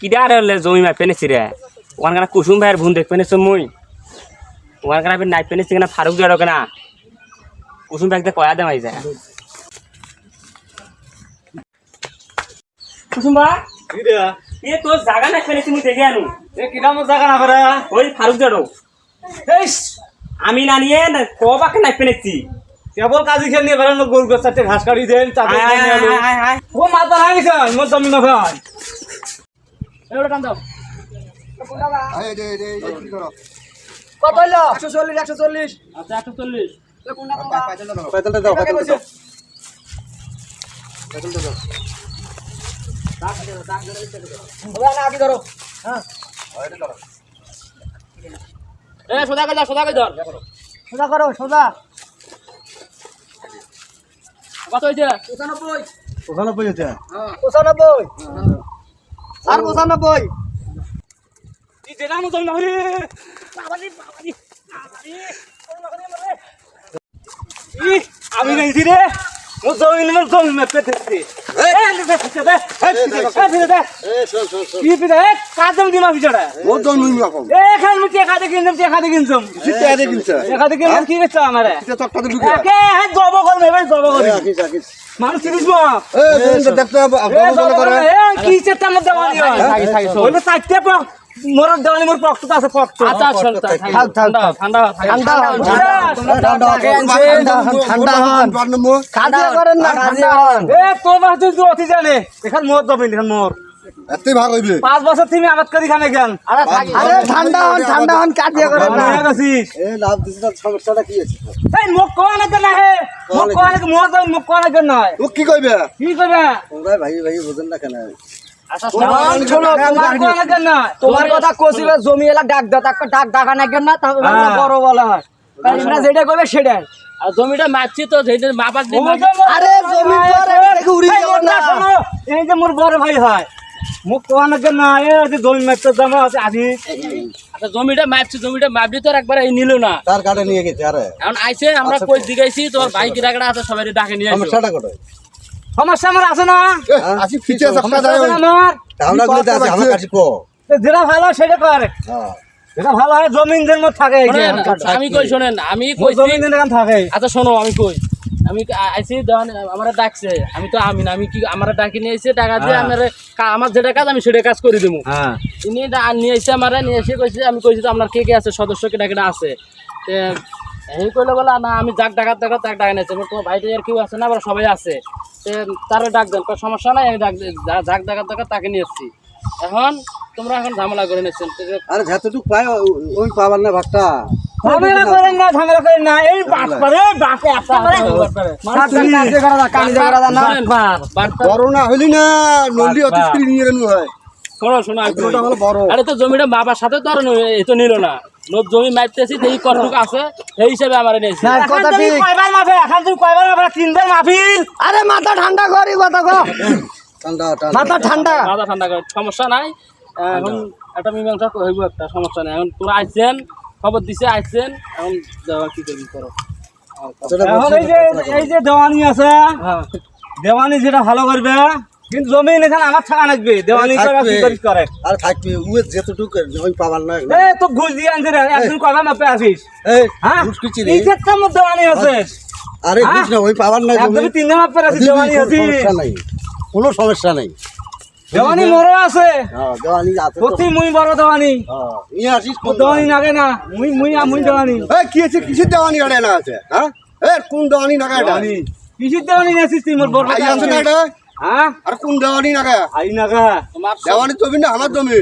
কিডা হলে জমি মাই পেনেছি রে। ওখানকার কুসুম ভাইয়ের ভুন দেখ পেনেছ মুই। ওখানকার আমি নাই পেনেছি কেনা ফারুক জড়ো কেনা। কুসুম ভাইকে কয়া দে মাই যায়। কুসুম ভাই? এ তোর জায়গা নাই পেনেছি মুই দেখে আনু। ওই ফারুক জড়ো আমি না নিয়ে কবাকে নাই পেনেছি? কেবল কাজি খেল নিয়ে বেড়ানো গরু চারটে ঘাস কাটি দেন। ও মাথা ভাঙিছে মোর জমি না ভাই কত হইল? একশো চল্লিশ একশো চল্লিশ। আচ্ছা একশো চল্লিশ। পেতলটা দাও। পেতলটা দাও আগে ধরো। হ্যাঁ। এ সোজা করে ধর সোজা করে ধর। সোজা করো সোজা। কত হয়েছে পঁচানব্বই পঁচানব্বই। হচ্ছে পঁচানব্বই। আর পঁচানব্বই হলে আমি রে। মোর জমি মোর জমি মেপে দেখছি কি পিঠা এ কাজ জমি দিমা পিছাড়া এ খাই মুই টেকা দিয়ে কিনলাম টেকা দিয়ে কিনছম টেকা দিয়ে কিনলাম কি বেচছ আমারে একে হে জব করবে ভাই জব করবে মানুষ চিনিস না এ জব করবে এ কি চেষ্টা দেওয়ানি হয় ওইলে চারটে পক মোর দেওয়ানি মোর পক্ষ আছে পক্ষ। আচ্ছা আচ্ছা ঠান্ডা ঠান্ডা ঠান্ডা হন ঠান্ডা হন কাজিয়া করেন না হন এ তোর বাস তুই অতি জানে এখান মোর জমি এখান মোর। পাঁচ বছর তুমি আবাদ করি খানে জ্ঞান আরে ঠান্ডা হন ঠান্ডা হন কাজিয়া করেন না। গেছিস সমস্যাটা কি আছে? এই মুখ কোয়া না কেন হে মুখ কোয়া না মোর জমি মুখ কোয়া না কেন নয়। কি কইবে? কি করবে তোমরা ভাই ভাই বুঝেন না কেন? তোমার কোয়া না তোমার কথা কইছিলে জমি এলা ডাক দাও তাকে ডাক ডাকা না কেন না? হ্যাঁ। বড় বলা হয়। যেটা কইবে সেটাই। আর জমিটা মারছি তো যে আরে জমি তো আর এটা থেকে উড়িয়ে এই না। মোরটা যে মোর বড় ভাই হয় মুখ কোয়া না কেন নয় এই যে জমি মারতে আছে আদি আচ্ছা জমিটা মাপছি জমিটা মাপলি তো আর একবার এই নিল না। তার কাটে নিয়ে গেছে আরে। এখন আইছে আমরা কই দিগাইছি তোর ভাই কিরাকড়া আছে সবাই ডাকে নিয়ে সমস্যা আমার আছে না? আসি ফিচে সমস্যা আছে আমার? আমরা আছে? আমার কাছে কো। যেটা ভালো হয় সেটা করে। হ্যাঁ। যেটা ভালো হয় জমিন থাকে আমি কই শোনেন আমি জমিন থাকে। আচ্ছা শোনো আমি কই। আমি আইছি দেওয়ান আমরা ডাকছে। আমি তো আমি না আমি কি আমরা ডাকি নিয়ে এসে টাকা দিয়ে হ্যাঁ। আমার কা- আমার যেটা কাজ আমি সেটা কাজ করে দেবো হ্যাঁ। ইনি নিয়ে এসে আমার নিয়ে এসে কইছে আমি কইছি তো আপনার কে কে আছে সদস্য কেটা কেটা আছে। তে এই কইলে বলে না আমি যাক ডাকাত ডাকা তাক ডাকা নিয়েছি তোমার ভাইটা আর কেউ আছে না আবার সবাই আছে। তারা ডাক দেন। সমস্যা নাই আমি ডাক যা- যাক ডাকাত ডাকা তাকে নিয়ে এসছি। এখন তোমরা এখন ঝামেলা করে নিচ্ছেন। আরে যতটুকু পায় ওই পাবার না ভাগটা। ঝামেলা করেন না ঝামেলা করেন না। এই বাস একটা করে শোনেন, বার্তা- করোনা হইলি না। নলি অতি নিয়ে হয়। শোনো শোনো আমি হলো বড়। আরে তো জমিটা বাবার সাথে তো আর ন- এ তো নিল না। নব জমি মাপতেছি এই কতটুকু আছে সেই হিসাবে আমার নিয়েছি এখন তুমি কয়বার মাফে এখন তুমি কয়বার মাফে তিনবার মাফিল আরে মাথা ঠান্ডা করি কথা কো ঠান্ডা মাথা ঠান্ডা। মাথা ঠান্ডা করে সমস্যা নাই। এখন একটা মীমাংসা হইব একটা সমস্যা নাই। এখন তোরা আইছেন খবর দিছে আইছেন এখন যাওয়া কি করবি করো। এখন এই যে এই যে দেওয়ানি আছে দেওয়ানি যেটা ভালো করবে কিন্তু জমিন এখানে আমার থাকা লাগবে দেওয়ানি করে আর থাকবে উয়ে যেতটুকু ওই পাবার না এ তো ঘুষ দিয়ে আনছে রে একদিন কয়বার মাপে আসিস? হ্যাঁ? ঘুষ কিছি রে। এই ক্ষেত্রে দেওয়ানি আছে। আরে ঘুষ না ওই পাবার না একদম তিনবার মাপে আসিস দেওয়ানি আছিস সমস্যা নাই। কোনো সমস্যা নাই। দেওয়ানি মোরও আছে। হ্যাঁ দেওয়ানি আছে প্রতি মুই বড় দেওয়ানি। হ্যাঁ, নিয়ে আসিস দেওয়ানি নাগে না মুই মুই মুই দেওয়ানি। এই কি আছে কিসের দেওয়ানি আড়ে না আছে? হ্যাঁ? এ কোন দেওয়ানি নাগা এটা? কিসির দেওয়ানি নিয়েছিস তুই মোর বড় আই না এটা? হ্যাঁ আর কোন দেওয়ানি নাগা আই নাগা তোমার দেওয়ানি জমি না আমার জমি